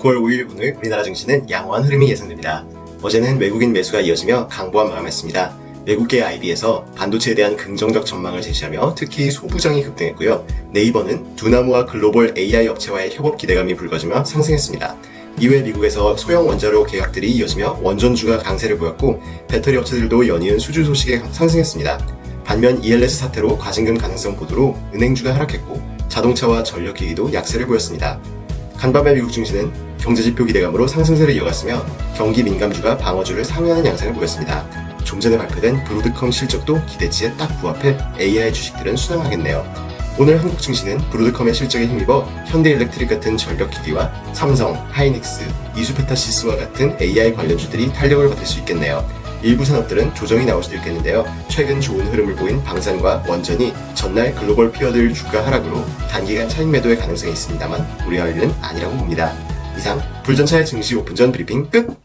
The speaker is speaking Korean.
9월 5일 오늘 우리나라 증시는 양호한 흐름이 예상됩니다. 어제는 외국인 매수가 이어지며 강보한 마감했습니다. 외국계 IB에서 반도체에 대한 긍정적 전망을 제시하며 특히 소부장이 급등했고요. 네이버는 두나무와 글로벌 AI 업체와의 협업 기대감이 불거지며 상승했습니다. 이외 미국에서 소형 원자로 계약들이 이어지며 원전주가 강세를 보였고 배터리 업체들도 연이은 수주 소식에 상승했습니다. 반면 ELS 사태로 과징금 가능성 보도로 은행주가 하락했고 자동차와 전력기기도 약세를 보였습니다. 간밤의 미국 증시는 경제지표 기대감으로 상승세를 이어갔으며 경기 민감주가 방어주를 상회하는 양상을 보였습니다. 좀 전에 발표된 브로드컴 실적도 기대치에 딱 부합해 AI 주식들은 수상하겠네요. 오늘 한국 증시는 브로드컴의 실적에 힘입어 현대일렉트릭 같은 전력기기와 삼성, 하이닉스, 이수페타시스와 같은 AI 관련주들이 탄력을 받을 수 있겠네요. 일부 산업들은 조정이 나올 수도 있겠는데요. 최근 좋은 흐름을 보인 방산과 원전이 전날 글로벌 피어들 주가 하락으로 단기간 차익 매도의 가능성이 있습니다만 우려할 일은 아니라고 봅니다. 이상 불전차의 증시 오픈전 브리핑 끝!